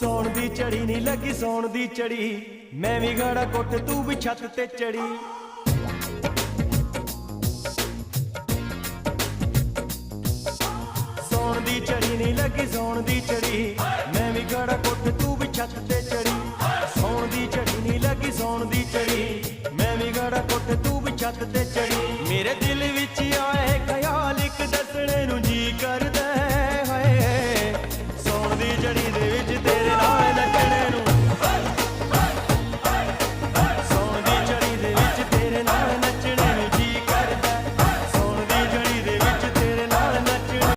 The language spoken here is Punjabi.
ਸੌਣ ਦੀ ਚੜੀ ਨਹੀਂ ਲੱਗੀ, ਸੌਣ ਦੀ ਚੜੀ। ਮੈਂ ਵੀ ਘੜਾ ਕੁੱਟ, ਤੂੰ ਵੀ ਛੱਤ ਤੇ ਚੜੀ। ਸੌਣ ਦੀ ਚੜੀ ਨਹੀਂ ਲੱਗੀ, ਸੌਣ ਦੀ ਚੜੀ। ਮੈਂ ਵੀ ਘੜਾ ਕੁੱਟ, ਤੂੰ ਵੀ ਛੱਤ ਤੇ ਚੜੀ। ਸੌਣ ਦੀ ਚੜੀ ਨਹੀਂ ਲੱਗੀ, ਸੌਣ ਦੀ ਚੜੀ। ਮੈਂ ਵੀ ਘੜਾ ਕੁੱਟ, ਤੂੰ ਵੀ ਛੱਤ ਤੇ ਚੜੀ। ਮੇਰੇ ਦਿਲ ਵਿੱਚ